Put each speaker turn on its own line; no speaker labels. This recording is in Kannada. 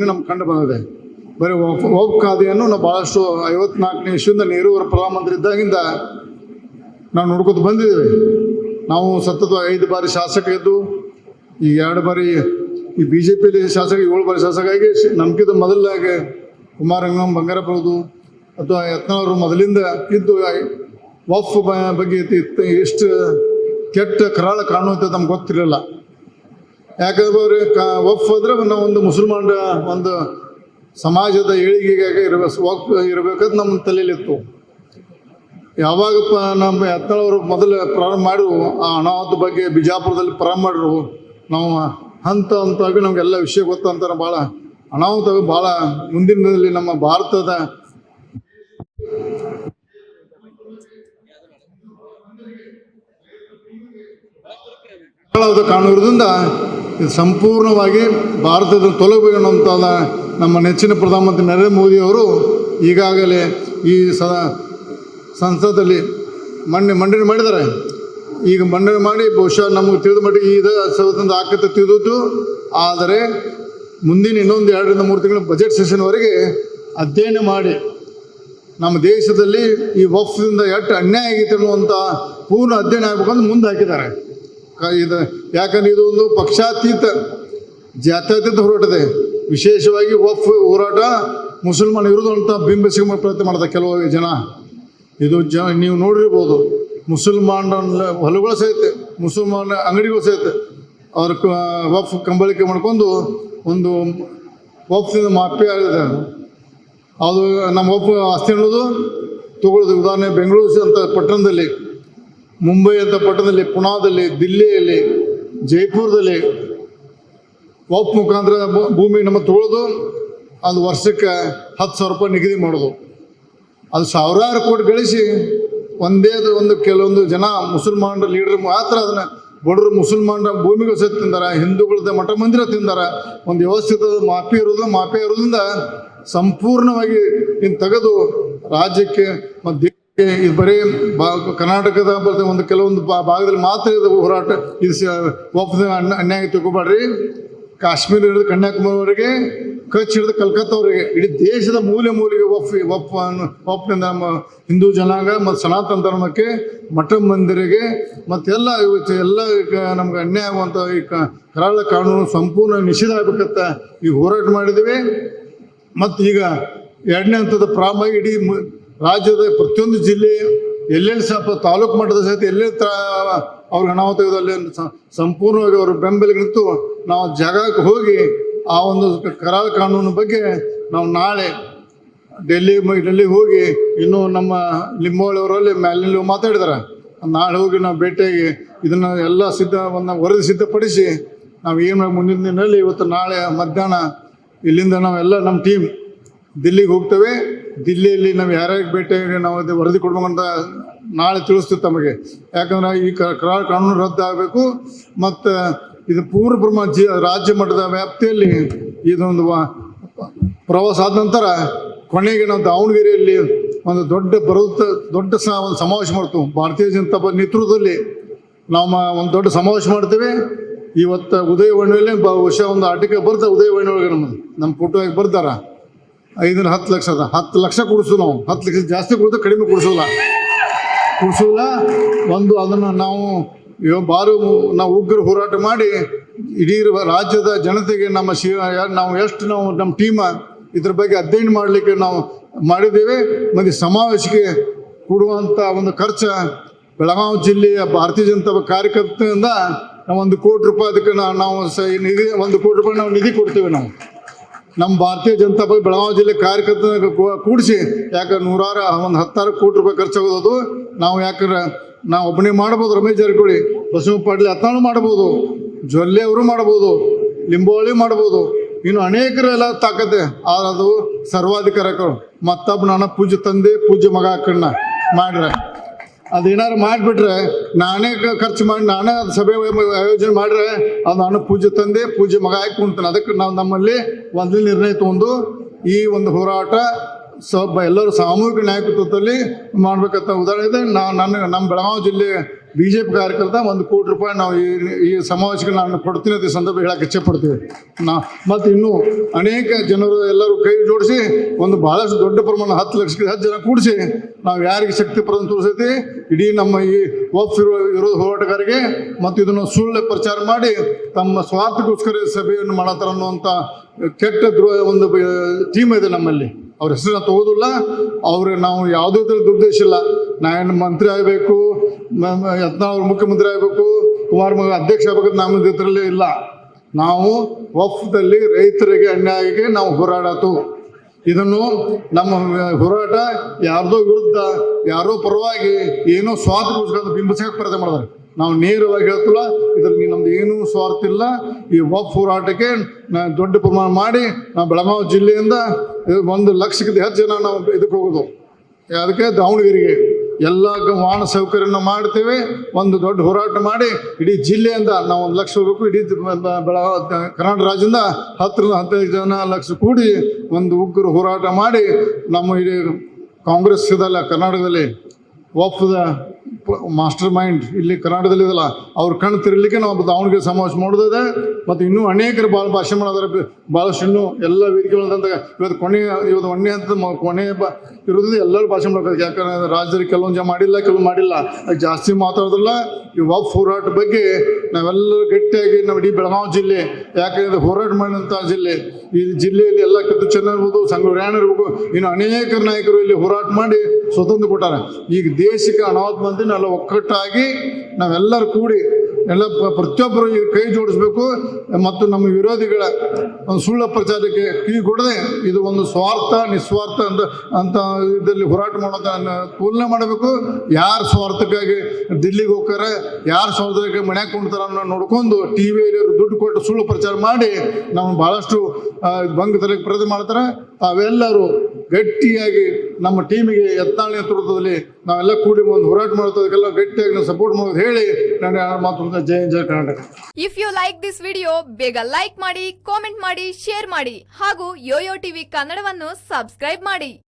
ಧ್ವನಿ ನಮ್ಗೆ ಕಂಡು ಬಂದಿದೆ. ಬರೀ ಓಪ್ ಖಾದಿಯನ್ನು ನಾವು ಭಾಳಷ್ಟು ಐವತ್ನಾಲ್ಕನೇ ಇಶ್ವಿಂದ ನೆಹರು ಅವರು ಪ್ರಧಾನಮಂತ್ರಿ ಇದ್ದಾಗಿಂದ ನಾವು ನೋಡ್ಕೊತ ಬಂದಿದ್ದೇವೆ. ನಾವು ಸತತ ಐದು ಬಾರಿ ಶಾಸಕ ಇದ್ದು ಈ ಎರಡು ಬಾರಿ ಈ ಬಿ ಜೆ ಪಿಯಲ್ಲಿ ಶಾಸಕ, ಏಳು ಬಾರಿ ಶಾಸಕ ಆಗಿ ನಮ್ಗಿಂತ ಮೊದಲಾಗಿ ಕುಮಾರಂಗಂ ಬಂಗಾರಪ್ಪರದು ಅಥವಾ ಯತ್ನವರು ಮೊದಲಿಂದ ಇದ್ದು ವಫ್ ಬಗ್ಗೆ ಇತ್ತು ಎಷ್ಟು ಕೆಟ್ಟ ಕರಾಳ ಕಾಣುವಂಥದ್ದು ನಮ್ಗೆ ಗೊತ್ತಿರಲಿಲ್ಲ. ಯಾಕಂದ್ರೆ ವಫ್ ನಾವು ಒಂದು ಮುಸಲ್ಮಾನರ ಒಂದು ಸಮಾಜದ ಏಳಿಗೆಗಾಗಿ ಇರಬೇಕು ವಕ್ ಇರಬೇಕಂತ ನಮ್ಮ ತಲೆಯಲ್ಲಿತ್ತು. ಯಾವಾಗಪ್ಪ ನಮ್ಮ ಎತ್ತಳವರು ಮೊದಲು ಪ್ರಾರಂಭ ಮಾಡಿದ್ರು ಆ ಅನಾಹುತ ಬಗ್ಗೆ ಬಿಜಾಪುರದಲ್ಲಿ ಪ್ರಾರಂಭ ಮಾಡಿದ್ರು ನಾವು ಹಂತ ಹಂತವಾಗಿ ನಮಗೆಲ್ಲ ವಿಷಯ ಗೊತ್ತಂತಾರೆ ಭಾಳ. ಅನಾಹುತ ಭಾಳ ಮುಂದಿನದಲ್ಲಿ ನಮ್ಮ ಭಾರತದ ಕಾಣುವುದರಿಂದ ಇದು ಸಂಪೂರ್ಣವಾಗಿ ಭಾರತದ ತೊಲಗಬೇಕನ್ನುವಂಥದ ನಮ್ಮ ನೆಚ್ಚಿನ ಪ್ರಧಾನಮಂತ್ರಿ ನರೇಂದ್ರ ಮೋದಿಯವರು ಈಗಾಗಲೇ ಈ ಸ ಸಂಸದಲ್ಲಿ ಮಂಡನೆ ಮಂಡನೆ ಮಾಡಿದ್ದಾರೆ. ಈಗ ಮಂಡನೆ ಮಾಡಿ ಬಹುಶಃ ನಮಗೆ ತಿಳಿದ ಮಟ್ಟಿಗೆ ಇದು ಸ್ವತಂತ್ರ ಆಕತೆ ತಿಳಿದಿತ್ತು ಆದರೆ ಮುಂದಿನ ಇನ್ನೊಂದು ಎರಡರಿಂದ ಮೂರು ತಿಂಗಳ ಬಜೆಟ್ ಸೆಷನ್ವರೆಗೆ ಅಧ್ಯಯನ ಮಾಡಿ ನಮ್ಮ ದೇಶದಲ್ಲಿ ಈ ವಫ್ದಿಂದ ಎಷ್ಟು ಅನ್ಯಾಯ ಆಗಿತ್ತು ಅನ್ನುವಂಥ ಪೂರ್ಣ ಅಧ್ಯಯನ ಆಗಬೇಕಂದ್ರೆ ಮುಂದೆ ಹಾಕಿದ್ದಾರೆ. ಇದು ಯಾಕಂದ್ರೆ ಇದು ಒಂದು ಪಕ್ಷಾತೀತ ಜಾತ್ಯತೀತ ಹೋರಾಟದೆ ವಿಶೇಷವಾಗಿ ವಫ್ ಹೋರಾಟ ಮುಸಲ್ಮಾನ್ ಇರೋದು ಅಂತ ಬಿಂಬಿಸಿ ಪ್ರಯತ್ನ ಮಾಡಿದೆ ಕೆಲವು ಜನ. ಇದು ಜ ನೀವು ನೋಡಿರ್ಬೋದು ಮುಸಲ್ಮಾನ ಹೊಲಗಳು ಸಹಿತ, ಮುಸಲ್ಮಾನ ಅಂಗಡಿಗಳು ಸಹಿತ ಅವ್ರ ವಫ್ ಕಂಬಳಿಕೆ ಮಾಡ್ಕೊಂಡು ಒಂದು ವಫ್ದಿಂದ ಮಾಪಿ ಆಗಿದೆ. ಅದು ನಮ್ಮ ವಫ್ ಆಸ್ತಿ ಅನ್ನೋದು ತಗೊಳ್ಳೋದು. ಉದಾಹರಣೆ ಬೆಂಗಳೂರು ಅಂತ ಪಟ್ಟಣದಲ್ಲಿ ಮುಂಬೈ ಅಂತ ಪಟ್ಟಣದಲ್ಲಿ, ಪುಣಾದಲ್ಲಿ, ದಿಲ್ಲಿಯಲ್ಲಿ, ಜೈಪುರದಲ್ಲಿ ಒಪ್ ಮುಖಾಂತರ ಭೂಮಿ ನಮ್ಮ ತೊಳೆದು ಅದು ವರ್ಷಕ್ಕೆ ಹತ್ತು ಸಾವಿರ ರೂಪಾಯಿ ನಿಗದಿ ಮಾಡೋದು. ಅದು ಸಾವಿರಾರು ಕೋಟಿ ಗಳಿಸಿ ಒಂದೇ ಒಂದು ಕೆಲವೊಂದು ಜನ ಮುಸಲ್ಮಾನರ ಲೀಡರ್ ಮಾತ್ರ ಅದನ್ನು ಬಡವರು ಮುಸಲ್ಮಾನರ ಭೂಮಿಗಳು ಸಹ ತಿಂದಾರ, ಹಿಂದೂಗಳದ ಮಠ ಮಂದಿರ ತಿಂದಾರ, ಒಂದು ವ್ಯವಸ್ಥಿತ ಮಾಪಿ ಇರೋದು ಮಾಫಿ ಇರೋದ್ರಿಂದ ಸಂಪೂರ್ಣವಾಗಿ ಇನ್ನು ತೆಗೆದು ರಾಜ್ಯಕ್ಕೆ ಮತ್ತು ಇದು ಬರೀ ಬಾ, ಕರ್ನಾಟಕದ ಒಂದು ಕೆಲವೊಂದು ಭಾಗದಲ್ಲಿ ಮಾತ್ರ ಇದು ಹೋರಾಟ, ಇದು ಸ- ಒಪ್ಪದ ಅನ್ಯ- ಅನ್ಯಾಯ ತಗೋಬೇಡ್ರಿ ಕಾಶ್ಮೀರ ಹಿಡಿದು ಕನ್ಯಾಕುಮಾರಿವರೆಗೆ, ಕಚ್ ಹಿಡಿದು ಕಲ್ಕತ್ತಾವರೆಗೆ, ಇಡೀ ದೇಶದ ಮೂಲೆ ಮೂಲೆಗೆ ಒಫ್ ಒಫ್ ಒಪ್ನಿಂದ ನಮ್ಮ ಹಿಂದೂ ಜನಾಂಗ ಮತ್ತು ಸನಾತನ ಧರ್ಮಕ್ಕೆ, ಮಠ ಮಂದಿರಿಗೆ ಮತ್ತೆಲ್ಲ ಎಲ್ಲ ನಮ್ಗೆ ಅನ್ಯಾಯ ಆಗುವಂಥ ಈ ಕರಾಳ ಕಾನೂನು ಸಂಪೂರ್ಣ ನಿಷೇಧ ಆಗ್ಬೇಕಂತ ಈಗ ಹೋರಾಟ ಮಾಡಿದ್ದೀವಿ. ಮತ್ತು ಈಗ ಎರಡನೇ ಹಂತದ ಪ್ರಾಮ ಇಡೀ ರಾಜ್ಯದ ಪ್ರತಿಯೊಂದು ಜಿಲ್ಲೆ ಎಲ್ಲೆಲ್ಲಿ ಸಹ ತಾಲೂಕು ಮಟ್ಟದ ಸಹಿತ ಎಲ್ಲೆಲ್ಲಿ ಅವ್ರಿಗೆ ಅಲ್ಲಿ ಸಂಪೂರ್ಣವಾಗಿ ಅವ್ರ ಬೆಂಬಲಿಗೆ ನಿಂತು ನಾವು ಜಾಗಕ್ಕೆ ಹೋಗಿ ಆ ಒಂದು ಕರಾಲ ಕಾನೂನು ಬಗ್ಗೆ ನಾವು ನಾಳೆ ಡೆಲ್ಲಿ ಡೆಲ್ಲಿಗೆ ಹೋಗಿ ಇನ್ನೂ ನಮ್ಮ ಲಿಂಬೋಳಿಯವರಲ್ಲಿ ಮ್ಯಾಲಿನಲ್ಲಿ ಮಾತಾಡಿದಾರೆ. ನಾಳೆ ಹೋಗಿ ನಾವು ಭೇಟಿಯಾಗಿ ಇದನ್ನು ಎಲ್ಲ ಸಿದ್ಧ ಒಂದು ವರದಿ ಸಿದ್ಧಪಡಿಸಿ ನಾವು ಏನು ಮುಂದಿನ ದಿನದಲ್ಲಿ ಇವತ್ತು ನಾಳೆ ಮಧ್ಯಾಹ್ನ ಇಲ್ಲಿಂದ ನಾವೆಲ್ಲ ನಮ್ಮ ಟೀಮ್ ದಿಲ್ಲಿಗೆ ಹೋಗ್ತೇವೆ. ದಿಲ್ಲಿಯಲ್ಲಿ ನಾವು ಯಾರ್ಯಾರಿಗೆ ಭೇಟಿಯಾಗಿ ನಾವು ಅದು ವರದಿ ಕೊಡ್ಬೇಕಂತ ನಾಳೆ ತಿಳಿಸ್ತೀವಿ ತಮಗೆ. ಯಾಕಂದ್ರೆ ಈ ಕಾನೂನು ರದ್ದು ಆಗಬೇಕು ಮತ್ತು ಇದು ಪೂರ್ವ ಬ್ರಹ್ಮ ಜಿ, ರಾಜ್ಯ ಮಟ್ಟದ ವ್ಯಾಪ್ತಿಯಲ್ಲಿ ಇದೊಂದು ಪ್ರವಾಸ ಆದ ನಂತರ ಕೊನೆಗೆ ನಾವು ದಾವಣಗೆರೆಯಲ್ಲಿ ಒಂದು ದೊಡ್ಡ ಬರುತ್ತ, ದೊಡ್ಡ ಸ ಒಂದು ಸಮಾವೇಶ ಮಾಡ್ತೀವಿ. ಭಾರತೀಯ ಜನತಾ ನೇತೃತ್ವದಲ್ಲಿ ನಾವು ಒಂದು ದೊಡ್ಡ ಸಮಾವೇಶ ಮಾಡ್ತೇವೆ. ಇವತ್ತು ಉದಯವಾಣಿಯಲ್ಲಿ ಬಹುಶಃ ಒಂದು ಆಟಿಕೆ ಬರ್ತಾರೆ ಉದಯವಾಣಿ ಒಳಗೆ ನಮ್ಮದು. ನಮ್ಮ ಫೋಟೋ ಬರ್ತಾರ. ಐದರ ಹತ್ತು ಲಕ್ಷ ಅದ. ಹತ್ತು ಲಕ್ಷ ಕೊಡಿಸು ನಾವು ಹತ್ತು ಲಕ್ಷ ಜಾಸ್ತಿ ಕೊಡ್ತು ಕಡಿಮೆ ಕೊಡಿಸೋಲ್ಲ. ಕೊಡಿಸೋಲ್ಲ. ಒಂದು ಅದನ್ನು ನಾವು ಬಾರು ನಾವು ಉಗ್ರ ಹೋರಾಟ ಮಾಡಿ ಇಡೀ ರಾಜ್ಯದ ಜನತೆಗೆ ನಮ್ಮ ಶಿ ನಾವು ಎಷ್ಟು ನಾವು ನಮ್ಮ ಟೀಮ ಇದ್ರ ಬಗ್ಗೆ ಅಧ್ಯಯನ ಮಾಡಲಿಕ್ಕೆ ನಾವು ಮಾಡಿದ್ದೇವೆ. ಮತ್ತು ಸಮಾವೇಶಕ್ಕೆ ಕೊಡುವಂಥ ಒಂದು ಖರ್ಚು ಬೆಳಗಾವಿ ಜಿಲ್ಲೆಯ ಭಾರತೀಯ ಜನತಾ ಕಾರ್ಯಕರ್ತರಿಂದ ನಾವು ಒಂದು ಕೋಟಿ ರೂಪಾಯಿ ಅದಕ್ಕೆ ನಾವು ನಿಧಿ ಒಂದು ಕೋಟಿ ರೂಪಾಯಿ ನಾವು ನಿಧಿ ಕೊಡ್ತೇವೆ ನಾವು. ನಮ್ಮ ಭಾರತೀಯ ಜನತಾ ಪಕ್ಷ ಬೆಳಗಾವಿ ಜಿಲ್ಲೆ ಕಾರ್ಯಕರ್ತ ಕೂಡಿಸಿ, ಯಾಕಂದ್ರೆ ನೂರಾರು, ಒಂದು ಹತ್ತಾರು ಕೋಟಿ ರೂಪಾಯಿ ಖರ್ಚಾಗೋದು ನಾವು ಯಾಕಂದ್ರೆ ನಾವು ಒಬ್ಬನೇ ಮಾಡ್ಬೋದು ರಮೇಶ್ ಜಾರಕಿಹೊಳಿ ಬಸವ ಪಾಟೀಲ್ ಹತ್ತಾಳು ಮಾಡ್ಬೋದು, ಜೊಲ್ಲೆ ಅವರು ಮಾಡ್ಬೋದು ಲಿಂಬೋಳಿ ಮಾಡ್ಬೋದು. ಇನ್ನು ಅನೇಕರೆಲ್ಲ ತಾಕತ್ತೆ, ಆದ್ರೆ ಅದು ಸರ್ವಾಧಿಕಾರಕರು ಮತ್ತೊಬ್ಬ ನನ್ನ ಪೂಜೆ ತಂದೆ ಪೂಜೆ ಮಗ ಕಣ್ಣ ಮಾಡ್ರೆ ಅದೇನಾರು ಮಾಡಿಬಿಟ್ರೆ ನಾನೇ ಖರ್ಚು ಮಾಡಿ ನಾನೇ ಅದು ಸಭೆ ಆಯೋಜನೆ ಮಾಡ್ರೆ ಅದು ನಾನು ಪೂಜೆ ತಂದೆ, ಪೂಜೆ ಮಗ ಕುಂತಾನೆ. ಅದಕ್ಕೆ ನಾವು ನಮ್ಮಲ್ಲಿ ಒಂದು ನಿರ್ಣಯ ತಗೊಂಡು ಈ ಒಂದು ಹೋರಾಟ ಸ್ವಲ್ಪ ಎಲ್ಲರೂ ಸಾಮೂಹಿಕ ನಾಯಕತ್ವದಲ್ಲಿ ಮಾಡ್ಬೇಕಂತ ಉದಾಹರಣೆ ಇದೆ ನಾನು ನನ್ನ, ನಮ್ಮ ಬೆಳಗಾವಿ ಜಿಲ್ಲೆ ಬಿ ಜೆ ಪಿ ಕಾರ್ಯಕರ್ತ ಒಂದು ಕೋಟಿ ರೂಪಾಯಿ ನಾವು ಈ ಈ ಸಮಾವೇಶಕ್ಕೆ ನಾನು ಕೊಡ್ತೀನಿ ಅಂತ ಸಂದರ್ಭ ಹೇಳಕ್ಕೆ ಇಚ್ಛೆ ಪಡ್ತೀವಿ ನಾ ಮತ್ತು ಇನ್ನೂ ಅನೇಕ ಜನರು ಎಲ್ಲರೂ ಕೈ ಜೋಡಿಸಿ ಒಂದು ಬಹಳಷ್ಟು ದೊಡ್ಡ ಪ್ರಮಾಣ ಹತ್ತು ಲಕ್ಷಕ್ಕೆ ಹತ್ತು ಜನ ಕೂಡಿಸಿ ನಾವು ಯಾರಿಗೆ ಶಕ್ತಿ ಪ್ರದಾನ ತೋರಿಸೈತಿ? ಇಡೀ ನಮ್ಮ ಈ ವಕ್ಫ್ ಇರುವ ವಿರೋಧ ಹೋರಾಟಗಾರಿಗೆ ಮತ್ತು ಇದನ್ನು ಸುಳ್ಳು ಪ್ರಚಾರ ಮಾಡಿ ತಮ್ಮ ಸ್ವಾರ್ಥಕ್ಕೋಸ್ಕರ ಸಭೆಯನ್ನು ಮಾಡತ್ತಾರ ಅನ್ನುವಂಥ ಕೆಟ್ಟ ದ್ರೋಹ ಒಂದು ಟೀಮ್ ಇದೆ ನಮ್ಮಲ್ಲಿ. ಅವ್ರ ಹೆಸರನ್ನ ತಗೋದಿಲ್ಲ. ಅವ್ರಿಗೆ ನಾವು ಯಾವುದೇ ಥರ ದುರ್ದೇಶ ಇಲ್ಲ. ನಾನು ಮಂತ್ರಿ ಆಗಬೇಕು ಅವ್ರು ಮುಖ್ಯಮಂತ್ರಿ ಆಗಬೇಕು, ಕುಮಾರ ಮಗ ಅಧ್ಯಕ್ಷ ಆಗಬೇಕು ನಮ್ಮ ಇದರಲ್ಲೇ ಇಲ್ಲ. ನಾವು ವಫ್ದಲ್ಲಿ ರೈತರಿಗೆ ಅನ್ಯಾಯಕ್ಕೆ ನಾವು ಹೋರಾಡತು ಇದನ್ನು ನಮ್ಮ ಹೋರಾಟ ಯಾರ್ದೋ ವಿರುದ್ಧ, ಯಾರೋ ಪರವಾಗಿ ಏನೋ ಸ್ವಾರ್ಥಗೋಸ್ಕರ ಬಿಂಬಿಸಕ್ಕೆ ಪ್ರಯತ್ನ ಮಾಡಿದಾರೆ ನಾವು ನೇರವಾಗಿ ಹೇಳ್ತಿಲ್ಲ, ಇದರಲ್ಲಿ ನಮ್ದು ಏನೂ ಸ್ವಾರ್ಥ ಇಲ್ಲ. ಈ ವಫ್ ಹೋರಾಟಕ್ಕೆ ದೊಡ್ಡ ಪ್ರಮಾಣ ಮಾಡಿ ನಾವು ಬೆಳಗಾವಿ ಜಿಲ್ಲೆಯಿಂದ ಒಂದು ಲಕ್ಷಕ್ಕಿಂತ ಹೆಚ್ಚು ಜನ ನಾವು ಇದಕ್ಕೆ ಹೋಗೋದು. ಅದಕ್ಕೆ ದಾವಣಗೆರೆಗೆ. ಎಲ್ಲ ವಾಹನ ಸೌಕರ್ಯನ ಮಾಡ್ತೇವೆ. ಒಂದು ದೊಡ್ಡ ಹೋರಾಟ ಮಾಡಿ ಇಡೀ ಜಿಲ್ಲೆಯಿಂದ ನಾವು ಒಂದು ಲಕ್ಷ ರೂಪಾಯಿ ಇಡೀ ಬೆಳಗಾವಿ ಕರ್ನಾಟಕ ರಾಜ್ಯದಿಂದ ಹತ್ತರಿಂದ ಹದಿನೈದು ಜನ ಲಕ್ಷ ಕೂಡಿ ಒಂದು ಉಗ್ರ ಹೋರಾಟ ಮಾಡಿ ನಮ್ಮ ಇಡೀ ಕಾಂಗ್ರೆಸ್ ಇದೆಲ್ಲ ಕರ್ನಾಟಕದಲ್ಲಿ ವಫ್ದ ಮಾಸ್ಟರ್ ಮೈಂಡ್ ಇಲ್ಲಿ ಕರ್ನಾಟಕದಲ್ಲಿ ಇದಲ್ಲ, ಅವ್ರ ಕಣ್ಣು ತಿರ್ಲಿಕ್ಕೆ ನಾವು ದಾವಣಗೆರೆ ಸಮಾವೇಶ ಮಾಡೋದಿದೆ. ಮತ್ತು ಇನ್ನೂ ಅನೇಕರು ಭಾಳ ಭಾಷೆ ಮಾಡೋದಾರೆ ಭಾಳಷ್ಟು ಇನ್ನೂ ಎಲ್ಲ ವೇದಿಕೆಗಳಂತ ಇವತ್ತು ಕೊನೆ, ಇವತ್ತು ಒಂದೇ ಅಂತ ಕೊನೆ ಬ ಇರೋದ್ರಿಂದ ಎಲ್ಲರೂ ಭಾಷೆ ಮಾಡ್ಬೇಕು. ಯಾಕಂದ್ರೆ ರಾಜ್ಯದಲ್ಲಿ ಕೆಲವೊಂದು ಜನ ಮಾಡಿಲ್ಲ ಕೆಲವು ಮಾಡಿಲ್ಲ. ಜಾಸ್ತಿ ಮಾತಾಡೋದಿಲ್ಲ. ಈ ವಾಪ್ ಹೋರಾಟ ಬಗ್ಗೆ ನಾವೆಲ್ಲರೂ ಗಟ್ಟಿಯಾಗಿ ನಮ್ಮ ಇಡೀ ಬೆಳಗಾವಿ ಜಿಲ್ಲೆ, ಯಾಕಂದ್ರೆ ಹೋರಾಟ ಮಾಡಿದಂಥ ಜಿಲ್ಲೆ, ಈ ಜಿಲ್ಲೆಯಲ್ಲಿ ಎಲ್ಲ ಕಿತ್ತು ಚೆನ್ನ ಇರ್ಬೋದು ಸಂಗೊಳ್ಳಿ ಇರ್ಬೋದು, ಇನ್ನು ಅನೇಕ ನಾಯಕರು ಇಲ್ಲಿ ಹೋರಾಟ ಮಾಡಿ ಸ್ವತಂತ್ರ ಕೊಟ್ಟಾರ. ಈಗ ದೇಶಕ್ಕೆ ಅನಾಹುತ ಮಂದಿ ನಾವೆಲ್ಲ ಒಕ್ಕಟ್ಟಾಗಿ ನಾವೆಲ್ಲರೂ ಕೂಡಿ ಎಲ್ಲ ಪ್ರ- ಪ್ರತಿಯೊಬ್ಬರು ಕೈ ಜೋಡಿಸ್ಬೇಕು. ಮತ್ತು ನಮ್ಮ ವಿರೋಧಿಗಳ ಸುಳ್ಳ ಪ್ರಚಾರಕ್ಕೆ ಕಿವಿಗೊಡದೆ ಇದು ಒಂದು ಸ್ವಾರ್ಥ, ನಿಸ್ವಾರ್ಥ ಅಂತ ಅಂತ ಇದರಲ್ಲಿ ಹೋರಾಟ ಮಾಡೋದನ್ನು ತುಲನೆ ಮಾಡಬೇಕು. ಯಾರು ಸ್ವಾರ್ಥಕ್ಕಾಗಿ ದಿಲ್ಲಿಗೆ ಹೋಗ್ತಾರೆ, ಯಾರು ಸ್ವಾರ್ಥಕ್ಕೆ ಮನೆ ಕೊಡ್ತಾರ ನೋಡ್ಕೊಂಡು ಟಿ ವಿಯಲ್ಲಿ ದುಡ್ಡು ಕೊಟ್ಟು ಸುಳ್ಳು ಪ್ರಚಾರ ಮಾಡಿ ನಾವು ಭಾಳಷ್ಟು ಭಂಗ ತಲೆಗೆ ಪ್ರಯತ್ನ ಮಾಡ್ತಾರೆ. ತಾವೆಲ್ಲರೂ ಗಟ್ಟಿಯಾಗಿ ನಮ್ಮ ಟೀಮಿಗೆ ಎತ್ತಾಳೆ ನೇತೃತ್ವದಲ್ಲಿ ನಾವೆಲ್ಲ ಕೂಡಿ ಒಂದು ಹೋರಾಟ ಮಾಡೋದಕ್ಕೆಲ್ಲ ಗಟ್ಟಿಯಾಗಿ ನಾವು ಸಪೋರ್ಟ್ ಮಾಡೋದು ಹೇಳಿ ನಾನು ಮಾತು ಜೈ ಜೈ Karnataka.
If you like this video ಬೇಗ ಲೈಕ್ ಮಾಡಿ ಕಾಮೆಂಟ್ ಮಾಡಿ ಶೇರ್ ಮಾಡಿ ಹಾಗೂ ಯೋಯೋ ಟಿವಿ ಕನ್ನಡವನ್ನು ಸಬ್ಸ್ಕ್ರೈಬ್ ಮಾಡಿ.